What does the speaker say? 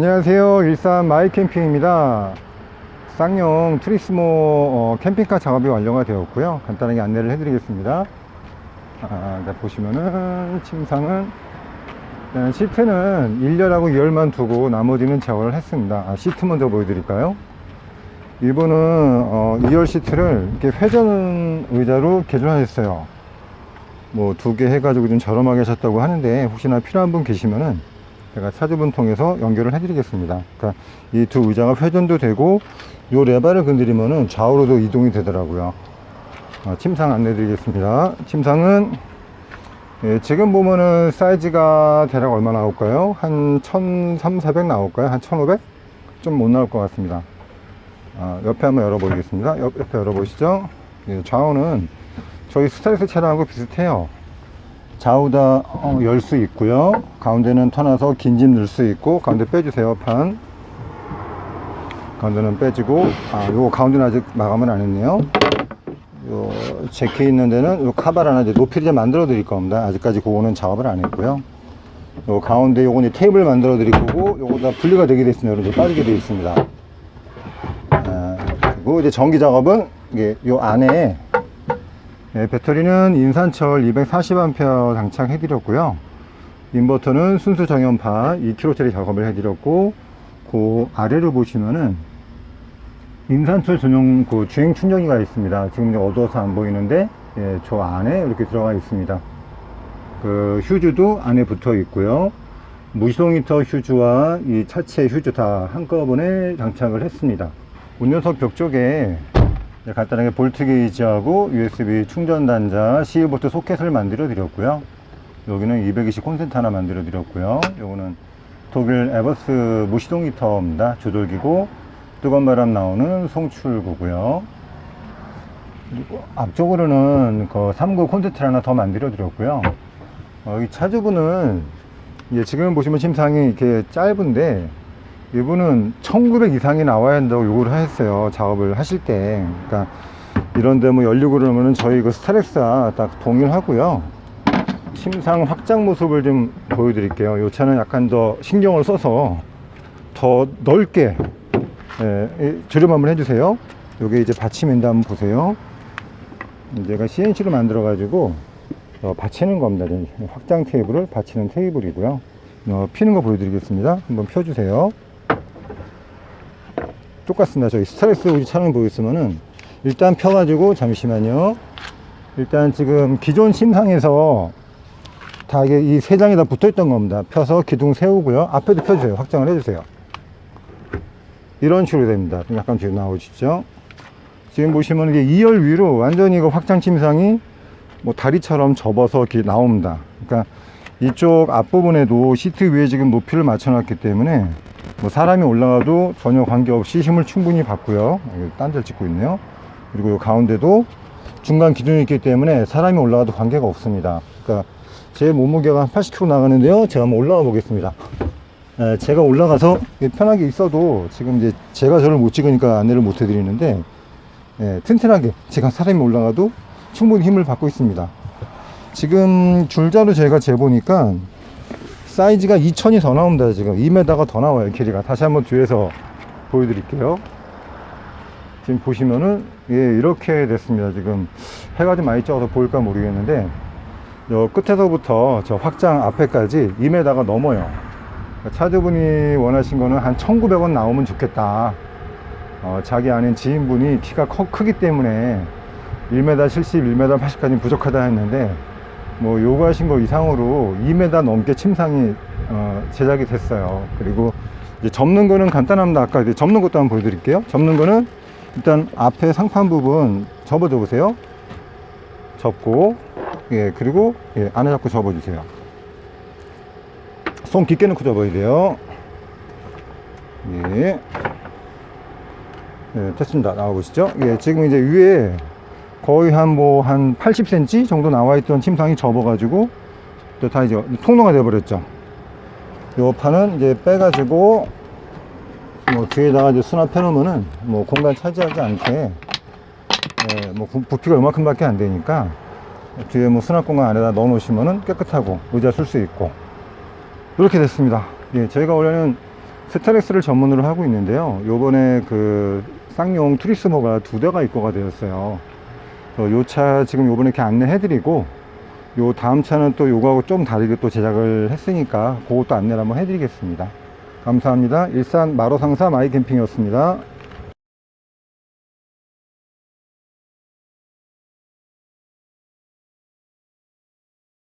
안녕하세요. 일산 마이캠핑입니다. 쌍용 트리스모 어, 캠핑카 작업이 완료가 되었고요. 간단하게 안내를 해드리겠습니다. 아, 자, 보시면은 침상은 시트는 1열하고 2열만 두고 나머지는 제거를 했습니다. 아, 시트 먼저 보여드릴까요? 이분은 어, 2열 시트를 이렇게 회전 의자로 개조하셨어요. 뭐 두 개 해가지고 좀 저렴하게 하셨다고 하는데 혹시나 필요한 분 계시면은 제가 차주분 통해서 연결을 해드리겠습니다. 그러니까 이 두 의자가 회전도 되고 요 레바를 건드리면은 좌우로도 이동이 되더라고요. 어, 침상 안내드리겠습니다. 침상은 예, 지금 보면은 사이즈가 대략 얼마 나올까요? 한 1,300, 400 나올까요? 한 1,500? 좀 못 나올 것 같습니다. 아, 옆에 한번 열어보겠습니다. 옆, 옆에 열어보시죠. 예, 좌우는 저희 스타렉스 차량하고 비슷해요. 좌우 다열수 있고요. 가운데는 터놔서 긴짐 넣을 수 있고 가운데 빼주세요. 판. 가운데는 빼지고 아, 요거 가운데는 아직 마감을 안 했네요. 요 제키 있는 데는 요 카바를 하나 이제 높이를 좀 만들어 드릴 겁니다. 아직까지 그거는 작업을 안 했고요. 요 가운데 요거는 테이블 만들어 드릴 거고 요거 다 분리가 되게 돼 있습니다. 이렇게 빠지게 되어 있습니다. 아, 그리고 이제 전기 작업은 이게 요 안에 네, 배터리는 인산철 240A 장착해 드렸고요. 인버터는 순수 정연파 2kg짜리 작업을 해 드렸고 그 아래로 보시면은 인산철 전용 그 주행 충전기가 있습니다. 지금 어두워서 안 보이는데 예, 저 안에 이렇게 들어가 있습니다. 그 휴즈도 안에 붙어 있고요. 무시동 히터 휴즈와 이 차체 휴즈 다 한꺼번에 장착을 했습니다. 운전석 벽 쪽에 간단하게 볼트 게이지하고 USB 충전 단자, CU보트 소켓을 만들어 드렸고요. 여기는 220 콘센트 하나 만들어 드렸고요. 요거는 독일 에버스 무시동 히터입니다. 조절기고 뜨거운 바람 나오는 송출구고요. 그리고 앞쪽으로는 그 3구 콘센트를 하나 더 만들어 드렸고요. 어, 이 차주분은 이제 지금 보시면 침상이 이렇게 짧은데 이분은 1900 이상이 나와야 한다고 요구를 하셨어요. 작업을 하실 때. 그러니까 이런데 뭐 열리고 그러면은 저희 그 스타렉스와 딱 동일하고요. 침상 확장 모습을 좀 보여드릴게요. 이 차는 약간 더 신경을 써서 더 넓게 예, 이 조립 한번 해주세요. 요게 이제 받침인데 한번 보세요. 제가 CNC로 만들어 가지고 어, 받치는 겁니다. 확장 테이블을 받치는 테이블이고요. 어, 피는 거 보여드리겠습니다. 한번 펴주세요. 똑같습니다. 저희 스트레스 우리 차량 보였으면은 일단 펴가지고 잠시만요. 일단 지금 기존 심상에서 다 이게 이 세 장이 다 붙어 있던 겁니다. 펴서 기둥 세우고요. 앞에도 펴주세요. 확장을 해주세요. 이런 식으로 됩니다. 좀 약간 뒤로 나오시죠. 지금 보시면 이게 2열 위로 완전히 그 확장 침상이 뭐 다리처럼 접어서 이렇게 나옵니다. 그러니까 이쪽 앞부분에도 시트 위에 지금 높이를 맞춰놨기 때문에 뭐 사람이 올라가도 전혀 관계없이 힘을 충분히 받고요. 딴데를 찍고 있네요. 그리고 이 가운데도 중간 기둥이 있기 때문에 사람이 올라가도 관계가 없습니다. 그러니까 제 몸무게가 한 80kg 나가는데요. 제가 한번 올라가 보겠습니다. 에, 제가 올라가서 편하게 있어도 지금 이제 제가 저를 못 찍으니까 안내를 못 해드리는데 예, 튼튼하게 제가 사람이 올라가도 충분히 힘을 받고 있습니다. 지금 줄자로 제가 재보니까 사이즈가 2000이 더 나옵니다. 지금 2m가 더 나와요. 길이가. 다시 한번 뒤에서 보여드릴게요. 지금 보시면은 예, 이렇게 됐습니다. 지금 해가 좀 많이 쪄서 보일까 모르겠는데 저 끝에서부터 저 확장 앞에까지 2m가 넘어요. 차주분이 원하신 거는 한 1900원 나오면 좋겠다. 어, 자기 아는 지인분이 키가 커, 크기 때문에 1m 70, 1m 80까지 부족하다 했는데 뭐 요구하신 거 이상으로 2m 넘게 침상이 어, 제작이 됐어요. 그리고 이제 접는 거는 간단합니다. 아까 이제 접는 것도 한번 보여드릴게요. 접는 거는 일단 앞에 상판 부분 접어줘 보세요. 접고 예 그리고 예, 안에 잡고 접어주세요. 손 깊게 넣고 접어야 돼요. 예. 예, 됐습니다. 나와보시죠. 예, 지금 이제 위에 거의 한 뭐 한 80cm 정도 나와 있던 침상이 접어가지고 또 다 이제 통로가 돼버렸죠. 요 판은 이제 빼가지고 뭐 뒤에다가 이제 수납해 놓으면은 뭐 공간 차지하지 않게 예, 뭐 부- 부피가 요만큼밖에 안 되니까 뒤에 뭐 수납 공간 안에다 넣어 놓으시면은 깨끗하고 의자 쓸 수 있고 이렇게 됐습니다. 예, 저희가 원래는 스타렉스를 전문으로 하고 있는데요. 요번에 그 쌍용 투리스모가 두 대가 입고가 되었어요. 요 차 지금 요번에 이렇게 안내해드리고 요 다음 차는 또 요거하고 좀 다르게 또 제작을 했으니까 그것도 안내를 한번 해드리겠습니다. 감사합니다. 일산 마로상사 마이캠핑이었습니다.